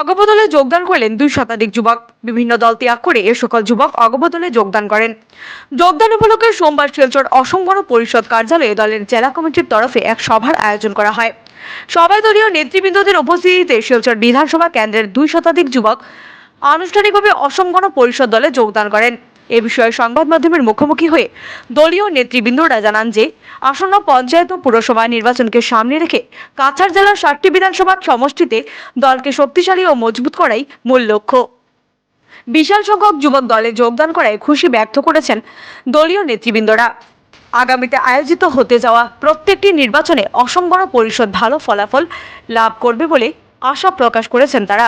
অগবদলে যোগদান করলেন দুই শতাধিক যুবক। বিভিন্ন দল ত্যাগ করে এ সকল যুবক অগবদলে যোগদান করেন। যোগদান উপলক্ষে সোমবার শিলচর অসংগণ পরিষদ কার্যালয়ে দলের জেলা কমিটির তরফে এক সভার আয়োজন করা হয়। সভায় দলীয় নেতৃবৃন্দদের উপস্থিতিতে শিলচর বিধানসভা কেন্দ্রের দুই শতাধিক যুবক আনুষ্ঠানিকভাবে অসংগণ পরিষদ দলে যোগদান করেন। এ বিষয়ে সংবাদ মাধ্যমের মুখোমুখি হয়ে দলীয় নেতৃবৃন্দরা জানান যে, আসন্ন পঞ্চায়েত ও পুরসভা নির্বাচনকে সামনে রেখে কাছাড় জেলার ষাটটি বিধানসভা সমষ্টিতে দলকে শক্তিশালী ও মজবুত করাই মূল লক্ষ্য। বিশাল সংখ্যক যুবক দলে যোগদান করায় খুশি ব্যক্ত করেছেন দলীয় নেতৃবৃন্দরা। আগামীতে আয়োজিত হতে যাওয়া প্রত্যেকটি নির্বাচনে অসম গণ পরিষদ ভালো ফলাফল লাভ করবে বলে আশা প্রকাশ করেছেন তারা।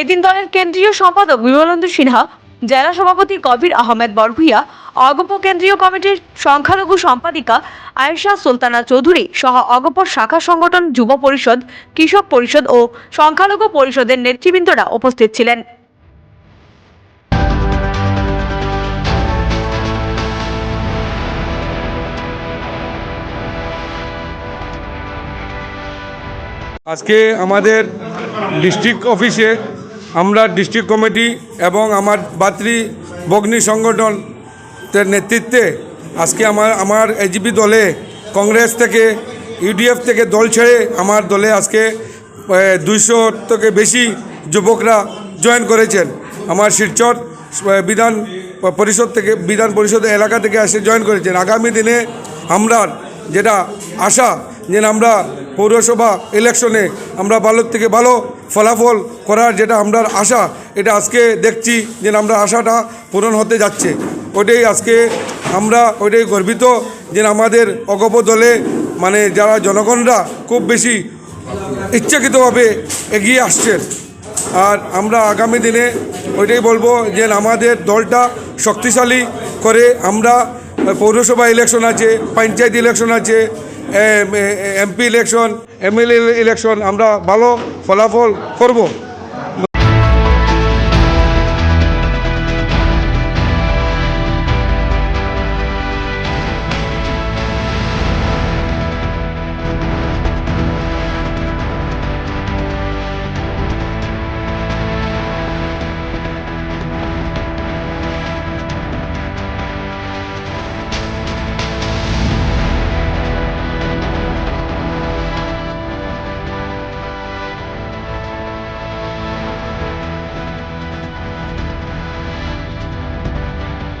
এদিন দলের কেন্দ্রীয় সম্পাদক বিমলেন্দু সিনহা জেলা সভাপতি কবির আহমেদ বরভুইয়া, অগপ কেন্দ্রীয় কমিটির সংখ্যালঘু সম্পাদিকা আয়েশা সুলতানা চৌধুরী সহ অগপর শাখা সংগঠন যুব পরিষদ, কৃষক পরিষদ ও সংখ্যালঘু পরিষদের নেতৃবৃন্দরা উপস্থিত ছিলেন। আজকে আমাদের ডিস্ট্রিক্ট অফিসে আমরা ডিস্ট্রিক্ট কমিটি এবং আমার বাত্রি বগ্নি সংগঠন এর নেতৃত্বে আজকে আমার আমার এজিপি দলে, কংগ্রেস থেকে ইউডিএফ থেকে দল ছেড়ে আমার দলে আজকে দুইশো থেকে বেশি যুবকরা জয়েন করেছেন। আমার শিলচর বিধান পরিষদ থেকে, বিধান পরিষদ এলাকা থেকে এসে জয়েন করেছেন। আগামী দিনে আমরা যেটা আশা যে আমরা পৌরসভা ইলেকশনে আমরা ভালো থেকে ভালো ফলাফল করার যেটা আমরা আশা, এটা আজকে দেখছি যে আমরা আশাটা পূরণ হতে যাচ্ছে। ওটাই আজকে আমরা ওটাই গর্বিত যে আমাদের অগপ দলে মানে যারা জনগণরা খুব বেশি ইচ্ছাকৃতভাবে এগিয়ে আসছেন আর আমরা আগামী দিনে ওইটাই বলব যে আমাদের দলটা শক্তিশালী করে আমরা পৌরসভা ইলেকশন আছে, পঞ্চায়েত ইলেকশন আছে এমপি ইলেকশন এমএলএ ইলেকশন আমরা ভালো ফলাফল করব।